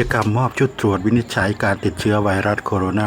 จกรรมมอบชุดตรวจวินิจฉัยการติดเชื้อไวรัสโคโรนา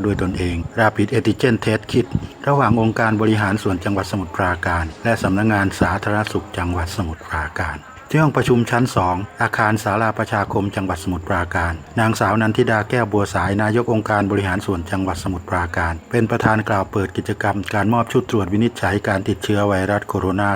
2019 ด้วยตนเอง Rapid Antigen Test Kit ระหว่างองค์การบริหารส่วนจังหวัดสมุทรปราการ และสำนักงงานสาธารณสุขจังหวัดสมุทรปราการ ที่ห้องประชุมชั้น2องอาคารศาลาประชาคมจังหวัดสมุทรปราการ นางสาวนันทิดาแก้วบัวสายนายกองค์การบริหารส่วนจังหวัดสมุทรปราการ เป็นประธานกล่าวเปิดกิจกรรม การมอบชุดตรวจวินิจฉัยการติดเชื้อไวรัสโคโรนา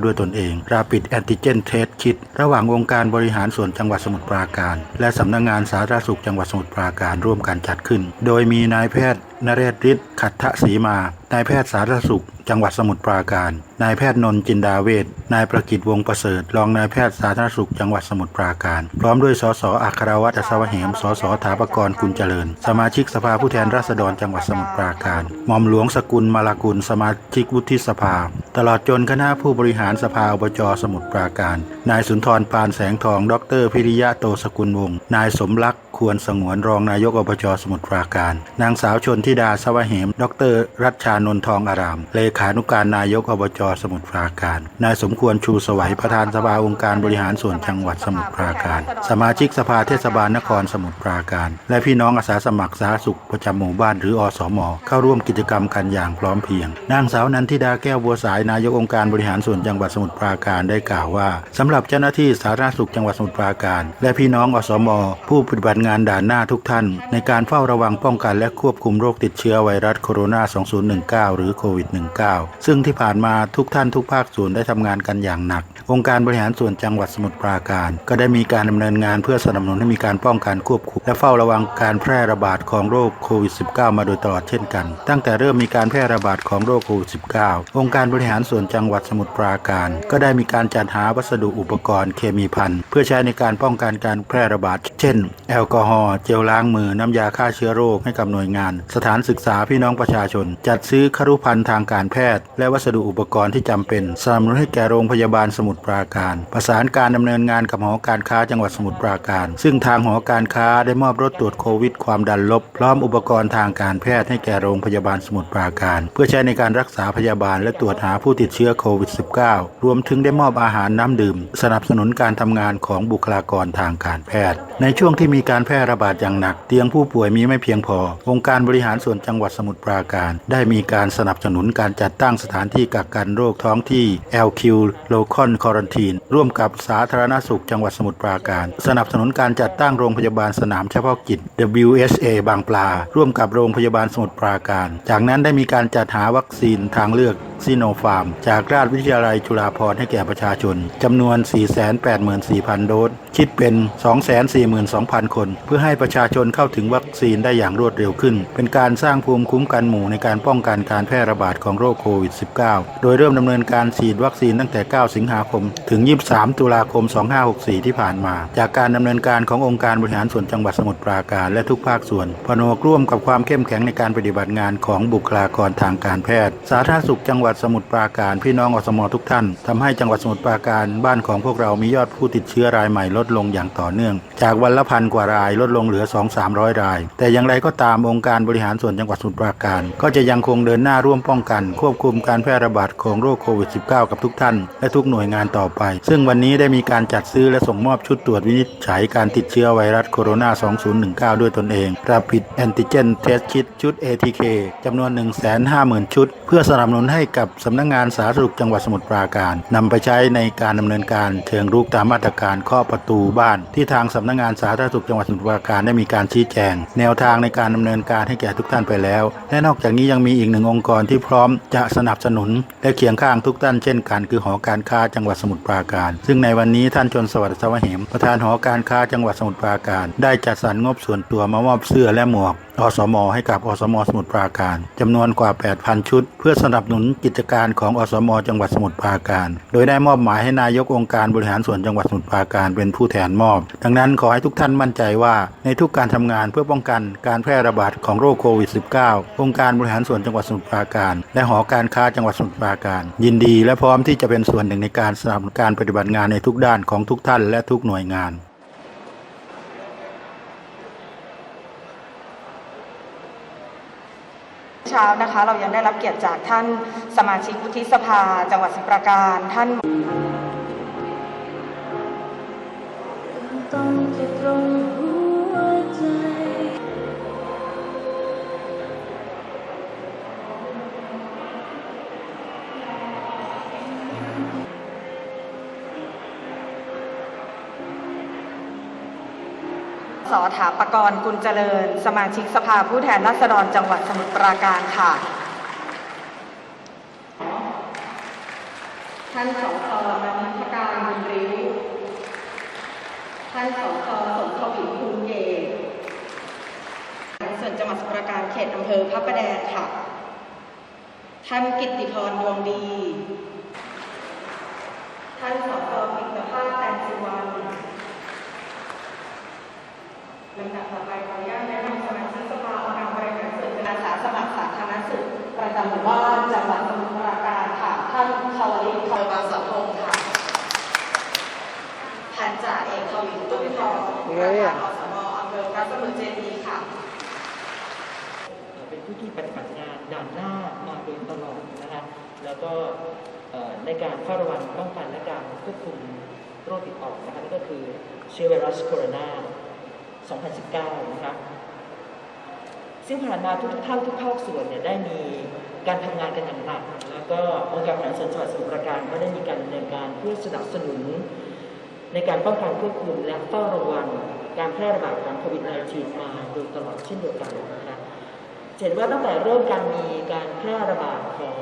2019 ด้วยตนเอง Rapid Antigen Test Kit ระหว่างองค์การบริหารส่วนจังหวัดสมุทรปราการ และสำนักงานสาธารณสุขจังหวัดสมุทรปราการร่วมกันจัดขึ้น โดยมีนายแพทย์ นเรศฤทธิ์ขัตถศรีมา นายแพทย์สาธารณสุข จังหวัดสมุทรปราการ นายแพทย์นนจินดาเวชนายประกิตวงประเสริฐ รองนายแพทย์สาธารณสุข จังหวัดสมุทรปราการ พร้อมด้วยสสอัครวัตรอัศวเหมสสถาปกรกุลเจริญ สมาชิกสภาผู้แทนราษฎรจังหวัดสมุทรปราการหม่อมหลวงสกุลมาลากุล สมาชิกวุฒิสภา ตลอดจนคณะผู้บริหารสภาอบจสมุทรปราการ นายสุนทรปานแสงทอง ดรพิริยะโตสกุลวงศ์นายสมรัก ควรสงวนรองนายกอบจสมุทรปราการ นางสาวชนทิดาสวะเหม ดร รัชชานนทองอาราม เลขานุการนายกอบจสมุทรปราการ นายสมควรชูสวัยประธานสภาองค์การบริหารส่วนจังหวัดสมุทรปราการ สมาชิกสภาเทศบาลนครสมุทรปราการ และพี่น้องอาสาสมัครสาธารณสุขประจำหมู่บ้านหรืออสม เข้าร่วมกิจกรรมกันอย่างพร้อมเพรียง นางสาวนันทิดาแก้วบัวสายนายกองค์การบริหารส่วนจังหวัดสมุทรปราการได้กล่าวว่าสำหรับเจ้าหน้าที่สาธารณสุขจังหวัดสมุทรปราการ และพี่น้องอสม ผู้ปฏิบัติงานด่านหน้าทุกท่าน ในการเฝ้าระวังป้องกันและควบคุมโรคติดเชื้อไวรัสโคโรนา 2019 หรือโควิด -19 ซึ่งที่ผ่านมาทุกท่านทุกภาคส่วนได้ทำงานกันอย่างหนัก องค์การบริหารส่วนจังหวัดสมุทรปราการ ก็ได้มีการดำเนินงานเพื่อสนับสนุนให้มีการป้องกันควบคุม และเฝ้าระวังการแพร่ระบาดของโรคโควิด -19 มาโดยตลอดเช่นกัน ตั้งแต่เริ่มมีการแพร่ระบาดของโรคโควิด -19 องค์การบริหารส่วนจังหวัดสมุทรปราการ ก็ได้มีการจัดหาวัสดุอุปกรณ์เคมีภัณฑ์เพื่อใช้ในการป้องกันการแพร่ระบาด เช่น แอลกออฮอล์เจลล้างมือน้ำยาฆ่าเชื้อโรคให้กับหน่วยงาน สถานศึกษาพี่น้องประชาชน จัดซื้อครุภัณฑ์ทางการแพทย์ และวัสดุอุปกรณ์ที่จำเป็นสนับสนุนให้แก่โรงพยาบาลสมุทรปราการ ประสานการดำเนินงานกับหอการค้าจังหวัดสมุทรปราการ ซึ่งทางหอการค้าได้มอบรถตรวจโควิด ความดันลบ พร้อมอุปกรณ์ทางการแพทย์ให้แก่โรงพยาบาลสมุทรปราการ เพื่อใช้ในการรักษาพยาบาลและตรวจหาผู้ติดเชื้อโควิด -19 รวมถึงได้มอบอาหารน้ำดื่ม สนับสนุนการทำงานของบุคลากรทางการแพทย์ ในช่วงที่มีการแพร่ระบาดอย่างหนัก เตียงผู้ป่วยมีไม่เพียงพอ องค์การบริหารส่วนจังหวัดสมุทรปราการ ได้มีการสนับสนุนการจัดตั้งสถานที่กักกันโรคท้องที่ LQ Local Quarantine ร่วมกับสาธารณสุขจังหวัดสมุทรปราการ สนับสนุนการจัดตั้งโรงพยาบาลสนามเฉพาะกิจ WSA บางปลา ร่วมกับโรงพยาบาลสมุทรปราการ จากนั้นได้มีการจัดหาวัคซีนทางเลือก ซีโนฟาร์ม จากราชวิทยาลัยจุฬาภรณ์ให้แก่ประชาชนจำนวน 484,000 โดส คิดเป็น 242,000 คน เพื่อให้ประชาชนเข้าถึงวัคซีนได้อย่างรวดเร็วขึ้น เป็นการสร้างภูมิคุ้มกันหมู่ในการป้องกันการแพร่ระบาดของโรคโควิด -19 โดยเริ่มดำเนินการฉีดวัคซีนตั้งแต่ 9 สิงหาคม ถึง 23 ตุลาคม 2564 ที่ผ่านมา จากการดำเนินการขององค์การบริหารส่วนจังหวัดสมุทรปราการและทุกภาคส่วน พนวกร่วมกับความเข้มแข็งในการปฏิบัติงานของบุคลากรทางการแพทย์ สาธารณสุขจังหวัดสมุทรปราการพี่น้องอสมทุกท่านทำให้จังหวัดสมุทรปราการบ้านของพวกเรามียอดผู้ติดเชื้อรายใหม่ลดลงอย่างต่อเนื่อง จากวันละพันกว่ารายลดลงเหลือ 2-300 ราย แต่อย่างไรก็ตามองค์การบริหารส่วนจังหวัดสมุทรปราการ ก็จะยังคงเดินหน้าร่วมป้องกัน ควบคุมการแพร่ระบาดของโรคโควิด -19 กับทุกท่าน และทุกหน่วยงานต่อไป ซึ่งวันนี้ได้มีการจัดซื้อและส่งมอบชุดตรวจวินิจฉัยการติดเชื้อไวรัสโคโรนา 2019 ด้วยตนเอง Rapid Antigen Test Kit ชุด ATK จำนวน 150,000 ชุด เพื่อสนับสนุนให้กับสำนักงานสาธารณสุขจังหวัดสมุทรปราการนำไปใช้ในการดำเนินการเชิงรุกตามมาตรการเคาะประตูบ้าน ที่ทางสำนักงานสาธารณสุขจังหวัดสมุทรปราการได้มีการชี้แจง แนวทางในการดำเนินการให้แก่ทุกท่านไปแล้ว และนอกจากนี้ยังมีอีกหนึ่งองค์กรที่พร้อมจะสนับสนุน และเคียงข้างทุกท่านเช่นกัน คือหอการค้าจังหวัดสมุทรปราการ ซึ่งในวันนี้ท่านชนสวัสดิ์สวะเหมประธานหอการค้าจังหวัดสมุทรปราการ ได้จัดสรรงบส่วนตัวมามอบเสื้อและหมวกอสม ให้กับอสม สมุทรปราการจำนวนกว่า 8,000 ชุด เพื่อสนับสนุนกิจการของอสม จังหวัดสมุทรปราการ โดยได้มอบหมายให้นายกองค์การบริหารส่วนจังหวัดสมุทรปราการเป็นผู้แทนมอบ ดังนั้นขอให้ทุกท่านมั่นใจว่า ในทุกการทำงานเพื่อป้องกันการแพร่ระบาดของโรคโควิด -19 องค์การบริหารส่วนจังหวัดสมุทรปราการ และหอการค้าจังหวัดสมุทรปราการ ยินดีและพร้อมที่จะเป็นส่วนหนึ่งในการสนับสนุนการปฏิบัติงานในทุกด้านของทุกท่านและทุกหน่วยงาน เช้านะคะ เรายังได้รับเกียรติจากท่านสมาชิกวุฒิสภา จังหวัดสมุพรปราการท่านต้องจะตรง สถาปกรกุลเจริญ สมาชิกสภาผู้แทนราษฎรจังหวัดสมุทรปราการค่ะ ท่านสสนมิพการบุญริ้ว ท่านสสสมทวินภูมิเกตส่วนจังหวัดสมุพรปราการเขตอำเภอพระประแดงค่ะ ท่านกิตติพรดวงดี ท่านสสปิตภาพแตงสุวรรณ ลำดับต่อไปขออนุญาตแนะนำสมาชิกสภาองค์การบริหารส่วนอาสาสมัครสาธารณสุขประจำหมู่บ้านจังหวัดสมุทรปราการค่ะท่านชวลิตคอยบางสะพงค่ะพันจ่าเอกทวินตุ้มทองประธานอสมอำเภอพระสมุทรเจดีย์ค่ะ เป็นผู้ที่ปฏิบัติงานด่านหน้ามาโดยตลอดนะคะแล้วก็ในการเฝ้าระวังป้องกันและการควบคุมโรคติดต่อนะคะนั่นก็คือเชื้อไวรัสโคโรนา 2019 นะคะซึ่งผ่านมาทุกๆท่านทุกภาคส่วนเนี่ยได้มีการทำงานกันอย่างหนักแล้วก็องค์การบริหารส่วนจังหวัดสมุทรปราการก็ได้มีการดำเนินการเพื่อสนับสนุน ในการป้องกันควบคุมและเฝ้าระวังการแพร่ระบาดของโควิด -19 มาโดยตลอดเช่นเดียวกันนะคะเห็นว่าตั้งแต่เริ่มการมีการแพร่ระบาดของ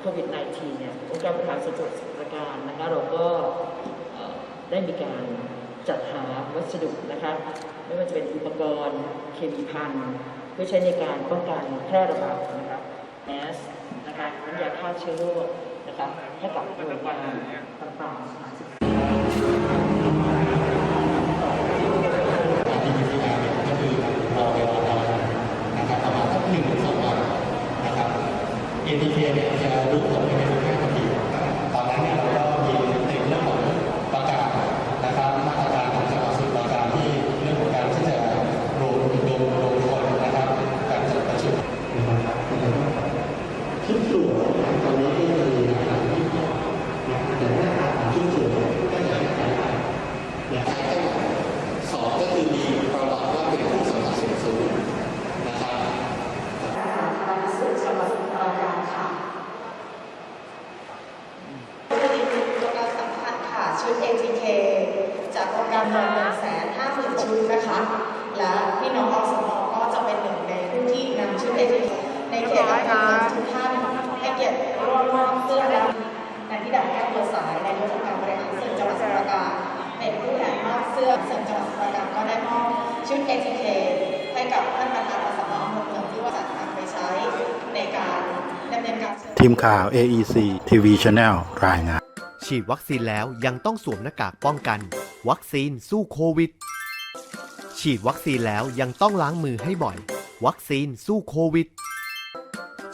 โควิด -19 เนี่ยองค์การบริหารส่วนจังหวัดสมุทรปราการนะคะเราก็ได้มีการจัดหาวัสดุนะคะ ไม่ว่าจะเป็นอุปกรณ์เคมีภัณฑ์เพื่อใช้ในการป้องกันแพร่ระบาดนะคะแมสนะคะน้ำยาฆ่าเชื้อโรคนะคะให้กับหน่วยงานต่างๆ ATK เนี่ยจะรู้ผล ชุดตรวจตอนนี้ก็จะมีหลากหลายยี่ห้อนะครับแต่หน้าตาขอชุดตรวจก็จะคล้ายๆกันะครับสองก็คือมีประวัติว่าเป็นผู้สัมผัสเสี่ยงสูงนะครับสาธารณสุขจังหวัดสมุทรปราการค่ะผลิตภัณฑ์ตัวกาสำคัญค่ะชุด ATK จากโครงการรวมหนึ่งแสนห้าหมื่นชุดนะคะ และพี่น้องอสมก็จะเป็นหนึ่งในผู้ที่นำชุด ATK ในเขตอำเภอทุกท่าน เกียรติร่วมมอบเสื้อและนายที่ดับแก้วตัวสายในยกองค์การบริหารส่วนจังหวัดสุรปราการเป็นผู้แทนมอบเสื้อส่วนจังหวัดสุรปราการก็ได้มอบชุด ATK ให้กับท่านประธานอสมอำเภอเมืองที่ว่าจะนำไปใช้ในการดำเนินการเชิญทีมข่าว AEC TV Channel รายงานฉีดวัคซีนแล้วยังต้องสวมหน้ากากป้องกัน วัคซีนสู้โควิด ฉีดวัคซีนแล้วยังต้องล้างมือให้บ่อย วัคซีนสู้โควิด